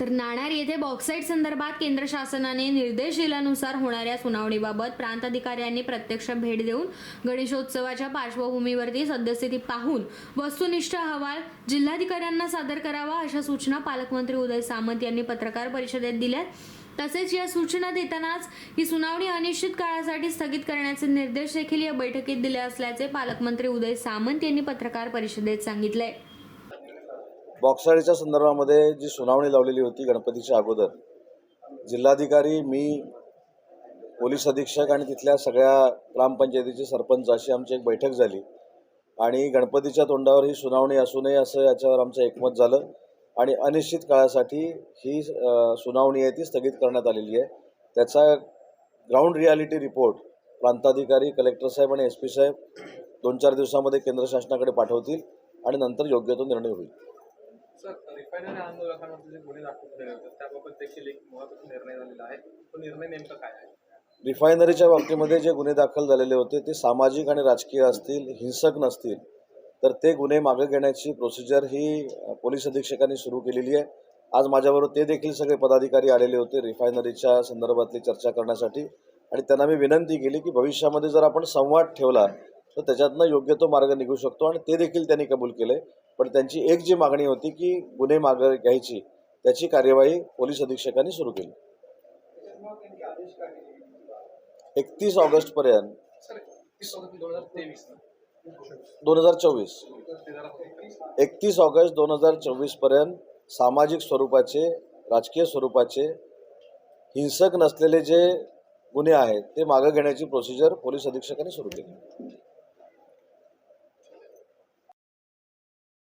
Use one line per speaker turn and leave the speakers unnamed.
तर नाणार येथे बॉक्साईट संदर्भात केंद्र शासनाने निर्देश दिल्यानुसार होणाऱ्या सुनावणीबाबत प्रांत अधिकाऱ्यांनी प्रत्यक्ष भेट देऊन गणेशोत्सवाच्या पार्श्वभूमीवरती सद्यस्थिती पाहून वस्तुनिष्ठ अहवाल जिल्हाधिकाऱ्यांना सादर करावा अशा सूचना पालकमंत्री उदय सामंत यांनी पत्रकार परिषदेत दिल्यात. तसेच या सूचना देतानाच ही सुनावणी अनिश्चित काळासाठी स्थगित करण्याचे निर्देश देखील या बैठकीत दिले असल्याचे पालकमंत्री उदय सामंत यांनी पत्रकार परिषदेत सांगितले.
बॉक्साळीच्या संदर्भामध्ये जी सुनावणी लावलेली होती गणपतीच्या अगोदर जिल्हाधिकारी मी पोलीस अधीक्षक आणि तिथल्या सगळ्या ग्रामपंचायतीचे सरपंच अशी आमची एक बैठक झाली. आणि गणपतीच्या तोंडावर ही सुनावणी असू नये असं याच्यावर आमचं एकमत झालं. आणि अनिश्चित काळासाठी ही सुनावणी आहे ती स्थगित करण्यात आलेली आहे. त्याचा ग्राउंड रियालिटी रिपोर्ट प्रांताधिकारी कलेक्टर साहेब आणि एस पी साहेब दोन चार दिवसामध्ये केंद्र शासनाकडे पाठवतील आणि नंतर योग्य तो निर्णय होईल.
सर आंदोलकांवरती जे गुन्हे दाखल केले होते त्याबाबत देखील एक महत्त्वाचा निर्णय झालेला आहे. तो निर्णय नेमका काय आहे?
रिफायनरीच्या बाबतीमध्ये जे गुन्हे दाखल झालेले होते ते सामाजिक आणि राजकीय असतील हिंसक नसतील तर ते गुन्हे मागे घेण्याची प्रोसिजर ही पोलीस अधीक्षकांनी सुरू केलेली आहे. आज माझ्याबरोबर ते देखील सगळे पदाधिकारी आलेले होते रिफायनरीच्या संदर्भातली चर्चा करण्यासाठी. आणि त्यांना मी विनंती केली की भविष्यामध्ये जर आपण संवाद ठेवला तर त्याच्यातनं योग्य तो मार्ग निघू शकतो आणि ते देखील त्यांनी कबूल केलं पण त्यांची एक जी मागणी होती की गुन्हे मागे घ्यायची त्याची कार्यवाही पोलीस अधीक्षकांनी सुरू केली. एकतीस ऑगस्टपर्यंत
ऑगस्ट दोन हजार
दोन हजार चोवीस. एकतीस ऑगस्ट दोन हजार चोवीसपर्यंत सामाजिक स्वरूपाचे राजकीय स्वरूपाचे हिंसक नसलेले जे गुन्हे आहेत ते मागं घेण्याची प्रोसिजर पोलीस अधीक्षकांनी सुरू केली.